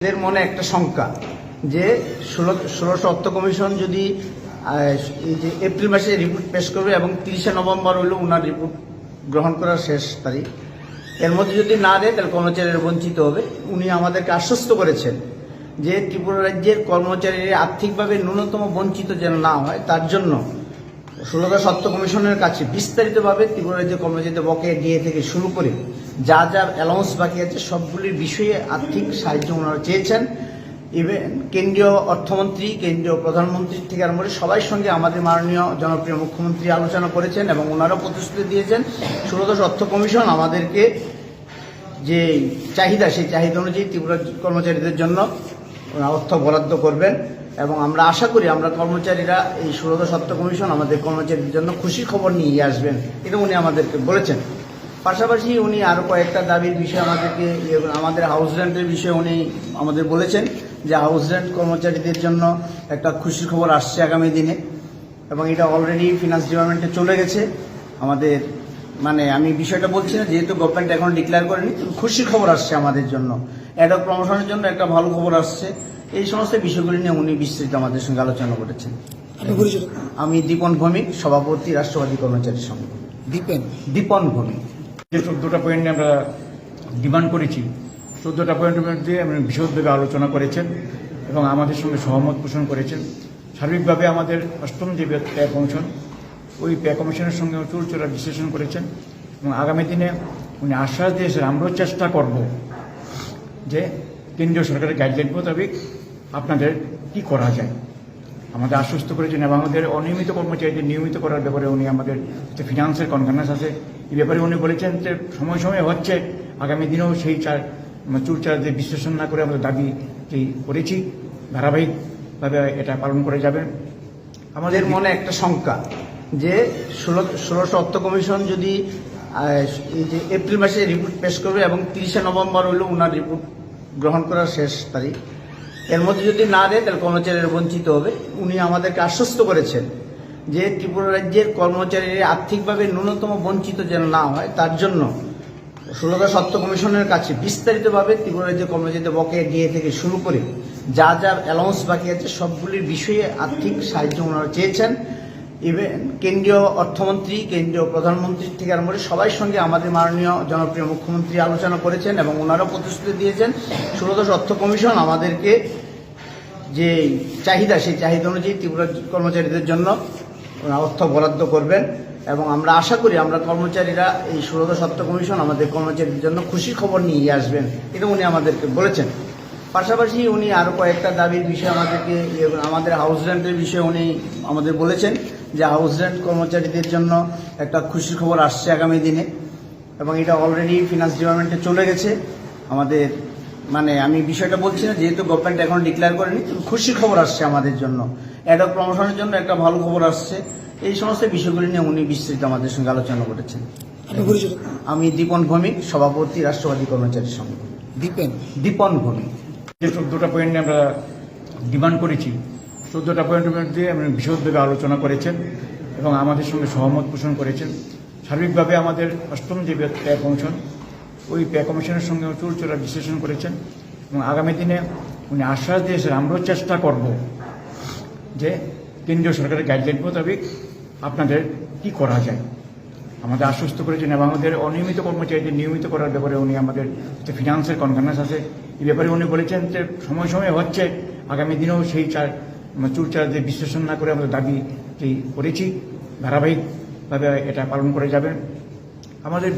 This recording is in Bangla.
এদের মনে একটা শঙ্কা যে ষোলো ষোলোশো অর্থ কমিশন যদি যে এপ্রিল মাসে রিপোর্ট পেশ করবে এবং তিরিশে নভেম্বর হইল ওনার রিপোর্ট গ্রহণ করার শেষ তারিখ, এর মধ্যে যদি না দেয় তাহলে কর্মচারীরা বঞ্চিত হবে। উনি আমাদেরকে আশ্বস্ত করেছেন যে ত্রিপুরা রাজ্যের কর্মচারীরা আর্থিকভাবে ন্যূনতম বঞ্চিত যেন না হয়, তার জন্য ষোলোদা সত্য কমিশনের কাছে বিস্তারিতভাবে ত্রিপুরা রাজ্যের কর্মচারীদের বকেয়া ডিএ থেকে শুরু করে যা যা অ্যালাউন্স বাকি আছে, সবগুলির বিষয়ে আর্থিক সাহায্য ওনারা চেয়েছেন। ইভেন কেন্দ্রীয় অর্থমন্ত্রী, কেন্দ্রীয় প্রধানমন্ত্রী থেকে আরম্ভ করে সবাই সঙ্গে আমাদের মাননীয় জনপ্রিয় মুখ্যমন্ত্রী আলোচনা করেছেন এবং ওনারাও প্রতিশ্রুতি দিয়েছেন ষোলোদশ অর্থ কমিশন আমাদেরকে যে চাহিদা, সেই চাহিদা অনুযায়ী ত্রিপুরা কর্মচারীদের জন্য অর্থ বরাদ্দ করবেন। এবং আমরা আশা করি আমরা কর্মচারীরা এই ষোলোদশ সত্য কমিশন আমাদের কর্মচারীদের জন্য খুশি খবর নিয়ে আসবেন এটা উনি আমাদেরকে বলেছেন। পাশাপাশি উনি আরও কয়েকটা দাবির বিষয়ে আমাদেরকে ইয়ে, আমাদের হাউস রেন্টের বিষয়ে উনি আমাদের বলেছেন যে হাউস রেন্ট কর্মচারীদের জন্য একটা খুশির খবর আসছে আগামী দিনে এবং এটা অলরেডি ফিনান্স ডিপার্টমেন্টে চলে গেছে। আমাদের মানে আমি বিষয়টা বলছি না যেহেতু গভর্নমেন্ট এখন ডিক্লেয়ার করেনি খুশির খবর আসছে আমাদের জন্য। অ্যাডক প্রমোশনের জন্য একটা ভালো খবর আসছে। এই সমস্ত বিষয়গুলি নিয়ে উনি বিস্তৃত আমাদের সঙ্গে আলোচনা করেছেন। আমি দীপন ভৌমিক সভাপতি রাষ্ট্রবাদী কর্মচারী সংঘ। দীপেন? দীপন ভৌমিক। যে চোদ্দোটা পয়েন্ট নিয়ে আমরা ডিমান্ড করেছি চোদ্দোটা পয়েন্টের মধ্যে আমরা বিশদভাবে আলোচনা করেছেন এবং আমাদের সঙ্গে সহমত পোষণ করেছেন। সার্বিকভাবে আমাদের অষ্টম যে ব্যয় কমিশন ওই ব্যয় কমিশনের সঙ্গে চুলচোরা বিশ্লেষণ করেছেন এবং আগামী দিনে উনি আশ্বাস দিয়েছেন আমরাও চেষ্টা করব যে কেন্দ্রীয় সরকারের গাইডলাইন মোতাবেক আপনাদের কি করা যায়? আমাদের আশ্বস্ত করেছেন এবং আমাদের অনিয়মিত কর্মচারীদের নিয়মিত করার ব্যাপারে উনি আমাদের যে ফিনান্সের কনফারেন্স আছে এই ব্যাপারে উনি বলেছেন যে সময় সময় হচ্ছে, আগামী দিনেও সেই চার চুরচারদের বিশ্লেষণ না করে আমরা দাবি করেছি। ধারাবাহিকভাবে এটা পালন করে যাবেন আমাদের মনে একটা শঙ্কা যে ষোলো, ষোলোশো অর্থ কমিশন যদি যে এপ্রিল মাসে রিপোর্ট পেশ করবে এবং তিরিশে নভেম্বর হইল ওনার রিপোর্ট গ্রহণ করার শেষ তারিখ এর মধ্যে যদি না দেয়, তাহলে কর্মচারীরা বঞ্চিত হবে। উনি আমাদেরকে আশ্বস্ত করেছেন যে ত্রিপুরা রাজ্যের কর্মচারীরা আর্থিকভাবে ন্যূনতম বঞ্চিত যেন না হয়, তার জন্য ষোলোদা সত্য কমিশনের কাছে বিস্তারিতভাবে ত্রিপুরা রাজ্যের কর্মচারীদের বকেয়া দিয়ে থেকে শুরু করে যা যা অ্যালাউন্স বাকি আছে, সবগুলির বিষয়ে আর্থিক সাহায্য ওনারা চেয়েছেন। ইভেন কেন্দ্রীয় অর্থমন্ত্রী, কেন্দ্রীয় প্রধানমন্ত্রী থেকে আরম্ভ করে সবাই সঙ্গে আমাদের মাননীয় জনপ্রিয় মুখ্যমন্ত্রী আলোচনা করেছেন এবং ওনারাও প্রতিশ্রুতি দিয়েছেন। ষোলোদশ অর্থ কমিশন আমাদেরকে যে চাহিদা, সেই চাহিদা অনুযায়ী ত্রিপুরা কর্মচারীদের জন্য অর্থ বরাদ্দ করবেন এবং আমরা আশা করি আমরা কর্মচারীরা এই ষোলোদশ অর্থ কমিশন আমাদের কর্মচারীদের জন্য খুশি খবর নিয়ে আসবেন এটা উনি আমাদেরকে বলেছেন। পাশাপাশি উনি আরও কয়েকটা দাবির বিষয়ে আমাদেরকে, আমাদের হাউস রেন্টের বিষয়ে উনি আমাদের বলেছেন। যে হাউস রেন্ট কর্মচারীদের জন্য একটা খুশির খবর আসছে আগামী দিনে। এবং এটা অলরেডি ফিনান্স ডিপার্টমেন্টে চলে গেছে। আমাদের মানে আমি বিষয়টা বলছি না যেহেতু গভর্নমেন্ট এখন ডিক্লেয়ার করেনি খুশির খবর আসছে আমাদের জন্য। অ্যাডক প্রমোশনের জন্য একটা ভালো খবর আসছে। এই সমস্ত বিষয়গুলি নিয়ে উনি বিস্তৃত আমাদের সঙ্গে আলোচনা করেছেন। আমি দীপন ভৌমিক সভাপতি রাষ্ট্রবাদী কর্মচারী সংঘ দীপেন? দীপন ভৌমিক। যে চোদ্দোটা পয়েন্ট আমরা ডিমান্ড করেছি চোদ্দোটা পয়েন্টের দিয়ে আমরা বিশদভাবে আলোচনা করেছেন এবং আমাদের সঙ্গে সহমত পোষণ করেছেন। সার্বিকভাবে আমাদের অষ্টম যে ব্যয় কমিশন, ওই ব্যয় কমিশনের সঙ্গে চুলচোরা বিশ্লেষণ করেছেন এবং আগামী দিনে উনি আশ্বাস দিয়েছেন, আমরাও চেষ্টা করব যে কেন্দ্রীয় সরকারের গাইডলাইন মোতাবেক আপনাদের কি করা যায়? আমাদের আশ্বস্ত করেছেন এবং আমাদের অনিয়মিত কর্মচারীদের নিয়মিত করার ব্যাপারে উনি আমাদের যে ফিনান্সের কনফারেন্স আছে এই ব্যাপারে উনি বলেছেন যে সময় সময় হচ্ছে, আগামী দিনেও সেই চার চুরচারদের বিশ্লেষণ না করে আমরা দাবি করেছি। ধারাবাহিকভাবে এটা পালন করে যাবে আমাদের